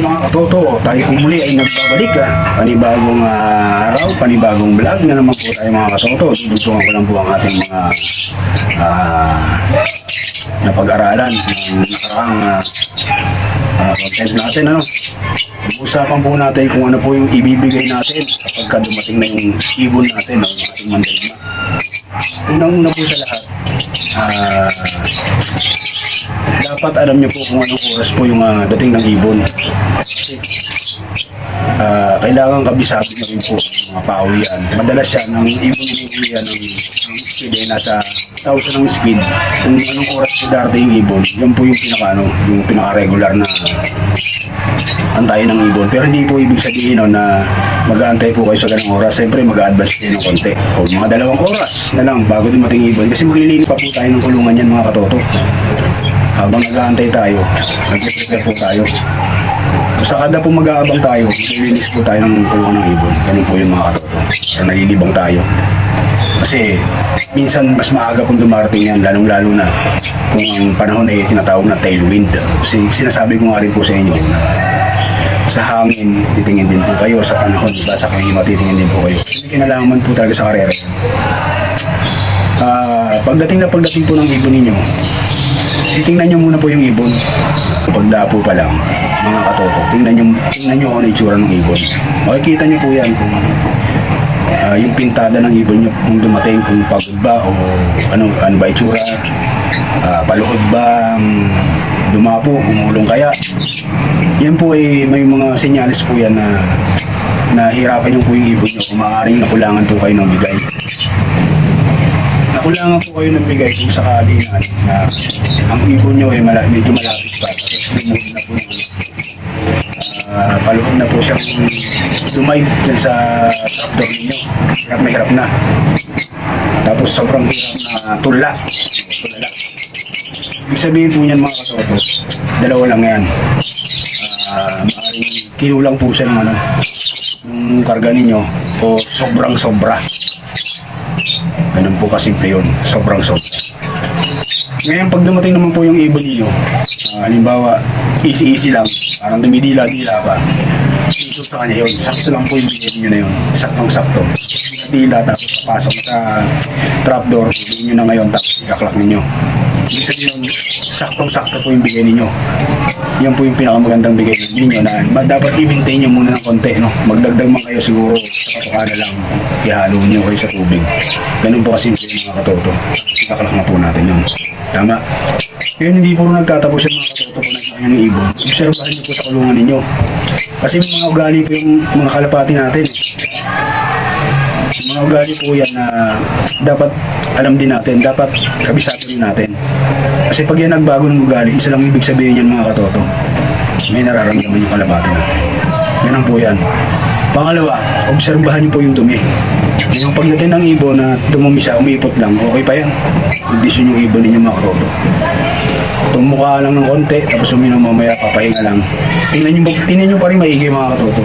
mga katoto, tayo po muli ay nagbabalik ah. Panibagong ah, araw, panibagong vlog na naman po tayo mga katoto. Dudutungan ko lang po ang ating mga ah, napag-aralan ng nakaraang ah, ah, content natin. Ano? Usapan po natin kung ano po yung ibibigay natin kapag ka dumating na yung ibon natin ng ating mandarina. Unang-una po sa lahat, ah, dapat alam niyo po kung anong oras po yung ah, dating ng ibon. Kasi, ah, kailangan kabisado na rin po ang mga pauwian. Madalas siya ng ibon ng, ng speed ay nasa 1,000 ng speed. Kung anong oras po darating yung ibon, yan po yung pinaka, ano, yung pinaka-regular na antayin ng ibon. Pero hindi po ibig sabihin no, na mag-aantay po kayo sa ganang oras. Siyempre mag-advance kayo ng konti. O mga dalawang oras na lang bago dumating ibon. Kasi maglilinis pa po tayo ng kulungan yan mga katoto. Habang nag-aantay tayo, nag-prepare po tayo. Sa kada po mag-aabang tayo, maglilinis po tayo ng kulungan ng ibon. Ganun po yung mga katoto. Para nalilibang tayo. Kasi minsan mas maaga pong dumarating yan, lalong-lalo na kung ang panahon ay tinatawag na tailwind. Kasi sinasabi ko nga rin po sa inyo, sa hangin, titingin din po kayo sa panahon, diba? Sa klima, titingin din po kayo. May kinalaman po talaga sa karera. Ah, pagdating na pagdating po ng ibon ninyo, titingnan nyo muna po yung ibon. Pagdapo pa lang, mga katoto, tingnan nyo, tingnan nyo kung ano itsura ng ibon. Makikita nyo po yan kung ah, yung pintada ng ibon nyo kung dumating, kung pagod ba o ano, ano ba itsura, ah, paluhod ba, dumapo, gumulong kaya. Yan po ay may mga senyalis po yan na nahirapan yung po yung ibon nyo kung maaaring nakulangan po kayo ng bigay. Nakulangan po kayo ng bigay kung sakali na, na ang ibon nyo ay mala, medyo malapit pa. Tapos lumulog na po ng ano, Ah, paluhod na po siyang dumayb dyan sa trapdoor ninyo. Hirap na hirap na. Tapos sobrang hirap na tula. Tulala. Ibig sabihin po niyan mga kasoto, dalawa lang yan. Ah, maaaring kinulang po siya ng ano, ng karga ninyo o sobrang sobra. Ganun po kasimple yun. Sobrang sobra. Ngayon, pag dumating naman po yung ibon ninyo, ah, halimbawa, easy-easy lang, parang dumidila-dila pa, ito sa kanya yun. Sakto lang po yung bigay niyo na yun. Saktong-sakto. Dila, tapos papasok sa trapdoor, bigay niyo na ngayon, tapos ikaklak ninyo. Ibig sabihin, saktong-sakto po yung bigay ninyo. Yan po yung pinakamagandang bigay ninyo na dapat i-maintain nyo muna ng konti. No? Magdagdag man kayo siguro sa katukada lang. Ihalo nyo kayo sa tubig. Ganun po kasi yung mga katoto. Ikaklak na po natin yun. Tama. Yun hindi po nagtatapos yung mga katoto po na yung ibon. Obserbahan nyo po sa kulungan ninyo. Kasi mga ugali po yung mga kalapati natin. Mga ugali po yan na dapat alam din natin, dapat kabisado natin. Kasi pag yan nagbago ng ugali, isa lang ibig sabihin yan mga katoto. May nararamdaman yung kalapati natin. Ganun po yan. Pangalawa, obserbahan niyo po yung dumi. Yung pagdating ng ibon na dumumi siya, umipot lang, okay pa yan. Kondisyon yung ibon ninyo mga katoto. Tumuka lang ng konti, tapos uminom mamaya, papahinga lang. Tingnan nyo, tingnan nyo pa rin maigi mga katoto.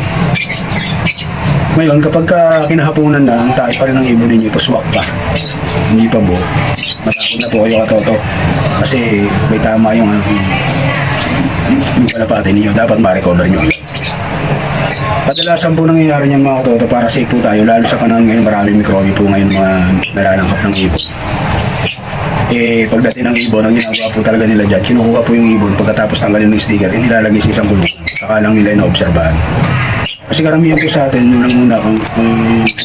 Ngayon, kapag ka kinahapunan na, ang tayo pa rin ng ibon ninyo, puswak pa. Hindi pa buo. Matakot na po kayo katoto. Kasi may tama yung ano, yung kalapati ninyo. Dapat ma-recover nyo. Kadalasan po nangyayari niyan mga katoto para safe po tayo. Lalo sa panahon ngayon, maraming mikrobyo po ngayon mga nalalanghap ng ibon. Eh, pagdating ng ibon, ang ginagawa po talaga nila dyan, kinukuha po yung ibon pagkatapos tanggalin ng sticker, hindi lalagay sa isang kulungan. Saka lang nila ina-obserbahan. Kasi karamihan po sa atin, unang-una, kung, kung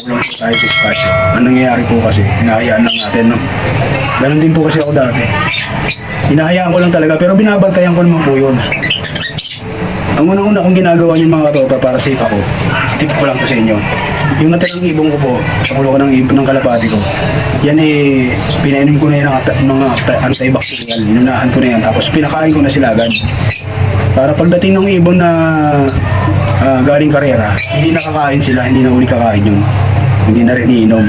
kulang po tayo sa espasyo, ang nangyayari po kasi, hinahayaan lang natin, no? Ganon din po kasi ako dati. Hinahayaan ko lang talaga, pero binabantayan ko naman po yun. Ang unang-una kong ginagawa niyo mga katoto para safe ako, tip ko lang to sa inyo. Yung natirang ibong ko po, sa kulungan ng ibon ng kalapati ko, yan eh, pinainom ko na yan ng mga ata- antibacterial, inunahan ko na yan, tapos pinakain ko na sila agad. Para pagdating ng ibon na ah, galing karera, hindi nakakain sila, hindi na uli kakain yun. Hindi na rin iinom.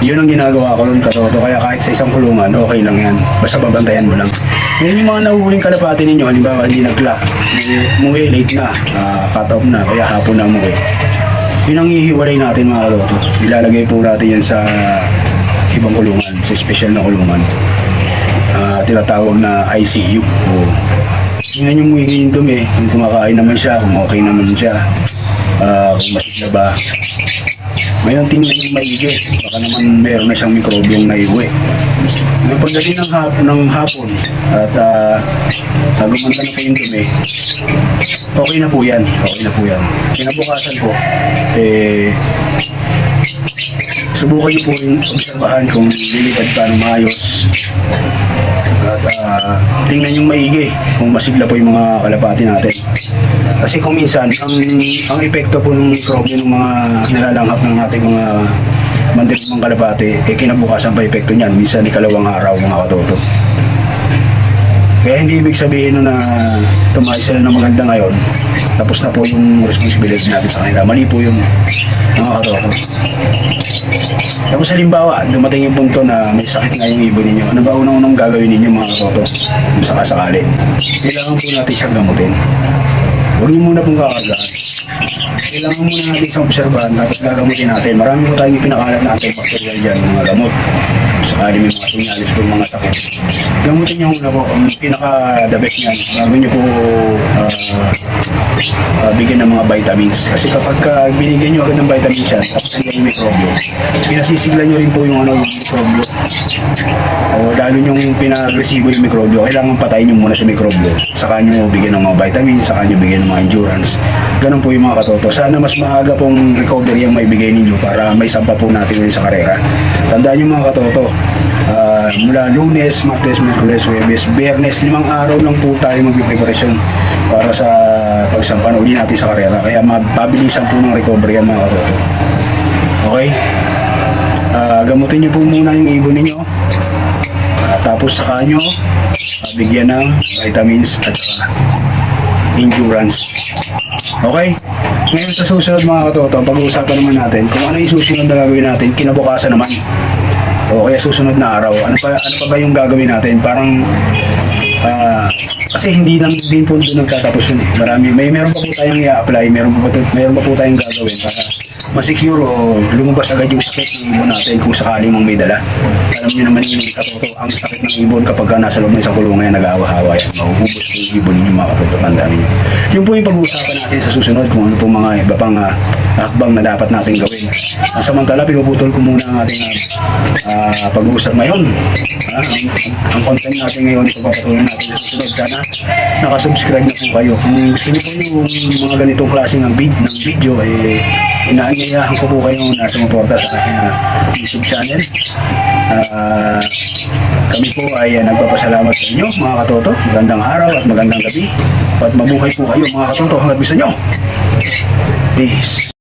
Yun ang ginagawa ko nun katoto. Kaya kahit sa isang kulungan, okay lang yan. Basta babantayan mo lang. Ngayon yung mga nahuhuling kalapati ninyo, halimbawa hindi nag-clock, umuwi late na, uh, cut off na, kaya hapon na umuwi. Yun ang natin mga kaloto. Ilalagay po natin yan sa ibang kulungan, sa special na kulungan. Ah, tinatawag na ICU o tingnan nyo mo yung dumi. Kung kumakain naman siya, kung okay naman siya. Ah, kung masigla ba. Ngayon, tingnan nyo maigi. Baka naman meron na siyang mikrobyong naiuwi. Ngayon, pagdating ng hapon, ng hapon at uh, nagumanda na po yung dumi, okay na po yan. Okay na po yan. Kinabukasan po, eh, subukan niyo po yung obserbahan kung lilipad pa ng maayos. At ah, tingnan yung maigi kung masigla po yung mga kalapati natin. Kasi kung minsan, ang, ang epekto po ng mikrobyo ng mga nilalanghap ng ating mga mandirumang kalapati, eh kinabukasan pa epekto niyan. Minsan ikalawang araw mga katoto. Kaya hindi ibig sabihin na tumayo sila ng maganda ngayon, tapos na po yung responsibility natin sa kanila. Mali po yung mga katoto. Tapos halimbawa, dumating yung punto na may sakit nga yung ibon ninyo. Ano ba unang-unang gagawin ninyo mga katoto? Kung sakasakali. Kailangan po natin siyang gamutin. Huwag niyo muna pong kakagaan. Kailangan muna natin siyang obserbahan tapos gagamutin natin. Marami po tayong pinakalat na antibacterial dyan, mga gamot. Sakali may mga sinyalis po mga sakit. Gamutin niyo muna po. Ang pinaka-the best niyan, bago niyo po ah, ah, bigyan ng mga vitamins. Kasi kapag ka binigyan niyo agad ng vitamins yan, tapos nandiyan yung mikrobyo, pinasisigla niyo rin po yung ano, yung mikrobyo. O lalo yung pina-agresibo yung mikrobyo, kailangan patayin nyo muna sa mikrobyo. Saka nyo bigyan ng mga vitamins, saka nyo bigyan ng mga endurance. Ganun po yung mga katoto. Sana mas maaga pong recovery ang may bigay ninyo para may sampa po natin ulit sa karera. Tandaan nyo mga katoto, ah, mula lunes, martes, merkules, webes, biyernes, limang araw lang po tayo mag-preparation para sa pagsampa na uli natin sa karera. Kaya mapabilisan po ng recovery ang mga katoto. Okay? Ah, gamutin nyo po muna yung ibon ninyo. Ah, tapos saka nyo bigyan ng vitamins at saka endurance. Okay? Ngayon sa susunod mga katoto, pag-uusapan naman natin kung ano yung susunod na gagawin natin kinabukasan naman. O kaya susunod na araw. Ano pa, ano pa ba yung gagawin natin? Parang Ah, kasi hindi lang din po doon nagtatapos yun eh. Marami, may meron pa po tayong i-apply, meron pa, po, meron pa po tayong gagawin para masecure o lumabas agad yung sakit ng ibon natin kung sakaling mang may dala. Alam niyo naman yung katoto, ang sakit ng ibon kapag ka nasa loob ng isang kulungan yan, nag-awa-hawa yan, mahuhubos yung ibon ninyo mga katoto. Yun po yung pag-uusapan natin sa susunod kung ano po mga iba pang ah, hakbang na dapat natin gawin. Ang samantala, pinuputol ko muna ang ating ah, pag-uusap ngayon. Ah, ang, ang content natin ngayon, ito papatuloy natin sa susunod. Sana nakasubscribe na po kayo. Kung gusto niyo po yung mga ganitong klaseng ng, vid- ng video, eh, inaanyayahan ko po kayo na sumuporta sa aking ah, YouTube channel. Ah, kami po ay ah, nagpapasalamat sa inyo mga katoto. Magandang araw at magandang gabi. At mabuhay po kayo mga katoto hanggang gusto nyo. Peace.